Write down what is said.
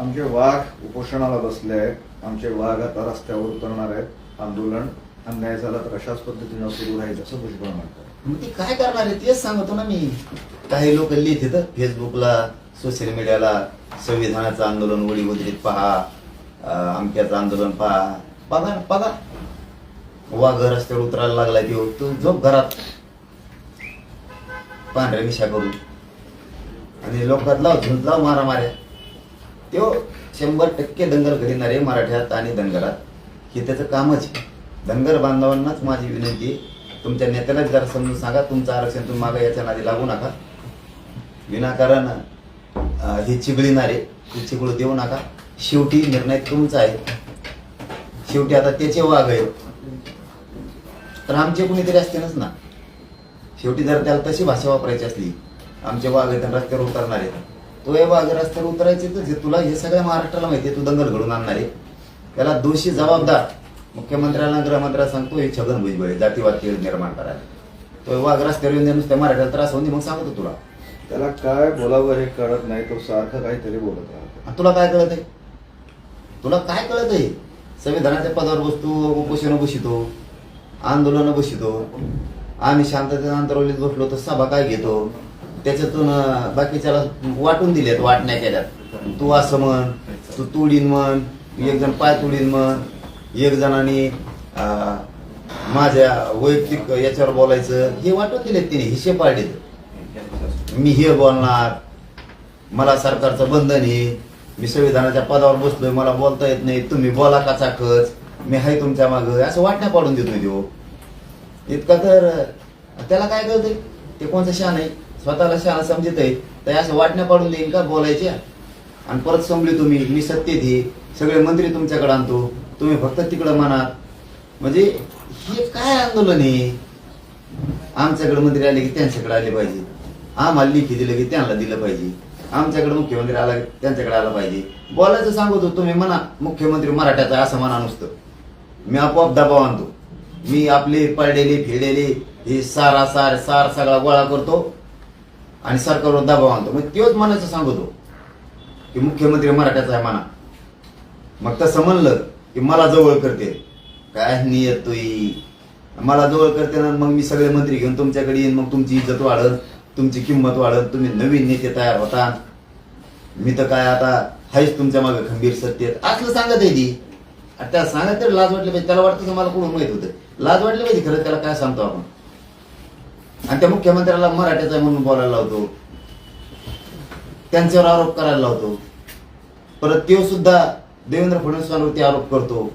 आमचे वाघ उपोषणाला बसले आहेत. आमचे वाघ आता रस्त्यावर उतरणार आहेत. आंदोलन अन्याय झाला तर अशाच पद्धतीनं सुरू राहील असं भुजबळ म्हणतात. मग ते काय करणार आहे तेच सांगतो ना मी. काही लोक लिहित येतं फेसबुकला सोशल मीडियाला संविधानाचं आंदोलन उडी उदरीत पहा अमक्याचं आंदोलन पहा. बघा ना बघा. वाघ रस्त्यावर उतरायला लागला तो. तू झोप घरात. पांढऱ्या मिशा करून. आणि लोकात लाव झुंज लाव मारा माऱ्या तो शंभर टक्के दंगल घडणारे मराठ्यात आणि दंगलात हे त्याचं कामच आहे. धनगर बांधवांनाच माझी विनंती आहे. तुमच्या नेत्यालाच जरा समजून सांगा. तुमचं आरक्षण तुम्ही मागा याच्या नादी लागू नका. विनाकारण हे हे चिघळीणारे हे चिघळू देऊ नका. शेवटी निर्णय तुमचा आहे. शेवटी आता त्याचे वाघ आहे. तर आमचे कुणीतरी असतीलच ना. शेवटी जर त्याला तशी भाषा वापरायची असली आमचे वाघ आहेत आणि रस्त्यावर उतरणार आहेत. तो हे वाघ रस्त्यावर उतरायचे तर तुला हे सगळ्या महाराष्ट्राला माहिती आहे तू दंगल घडून आणणार. आहे त्याला दोषी जबाबदार मुख्यमंत्र्यांना गृहमंत्र्याला सांगतो हे छगन भुजबळ आहे, जातीवाद केळ निर्माण करायला. तो हे वाघ रस्त्यावर येऊन नुसत्या मराठ्याला त्रास होऊन मग सांगतो तुला. त्याला काय बोलावं हे कळत नाही तो सारखं काहीतरी बोलत राहतो. तुला काय कळत आहे तुला काय कळत आहे संविधानाच्या पदावर बसतो उपोषण बसितो आंदोलन बसितो आम्ही शांततेत अंतरवलीत बसलो तर सभा काय घेतो? त्याच्यातून बाकीच्याला वाटून दिलेत वाटण्या केल्यात. तू असं म्हण तू तुडीन म्हण एक जण पाय तुडीन म्हण एक जणांनी माझ्या वैयक्तिक याच्यावर बोलायचं हे वाटून दिलेत तिने हिशे पाडलेत. मी हे बोलणार मला सरकारचं बंधन आहे मी संविधानाच्या पदावर बसलोय मला बोलता येत नाही तुम्ही बोला का चाकच मी आहे तुमच्या मागं असं वाटण्या पाडून देतोय देऊ इतका तर त्याला काय कळतंय? ते कोणतं शान आहे? स्वतःला शान समजत आहे तर असं वाटण्या पाडून देईन का बोलायच्या? आणि परत संपली तुम्ही मी सत्तेत आहे सगळे मंत्री तुमच्याकडे आणतो तुम्ही फक्त तिकडं म्हणा. म्हणजे हे काय आंदोलन आहे? आमच्याकडे मंत्री आले की त्यांच्याकडे आले पाहिजे. आम्हाला लिखी दिलं की त्यांना दिलं पाहिजे. आमच्याकडे मुख्यमंत्री आला की त्यांच्याकडे आला पाहिजे. बोलायचं सांगतो तुम्ही म्हणा मुख्यमंत्री मराठ्याचा असं म्हणा नुसतं. मी आपोआप दबाव आणतो. मी आपले पडलेले फिरलेले हे सारा सार सार सगळा गोळा करतो. आणि सरकारवर दबाव आणतो. मग तेच म्हणायचं सांगतो. की मुख्यमंत्री मराठ्याचा आहे म्हणा. मग तसं म्हणलं की मला जवळ करते. काय नियत तुई? मला जवळ करते ना मग मी सगळे मंत्री घेऊन तुमच्याकडे येईन. मग तुमची इज्जत वाढत तुमची किंमत वाढत तुम्ही नवीन नेते तयार होता. मी तर काय आता हायच तुमच्या मागे खंबीर सत्तेत. असलं सांगत आहे ती. त्या सांगत तरी लाज वाटली पाहिजे. त्याला वाटतं की मला कुठून माहीत होतं. लाज वाटली पाहिजे खरं त्याला काय सांगतो आपण. आणि त्या मुख्यमंत्र्याला मराठ्याचा आहे म्हणून बोलायला लावतो. त्यांच्यावर आरोप करायला लावतो. परत तो सुद्धा देवेंद्र फडणवीसांवरती आरोप करतो.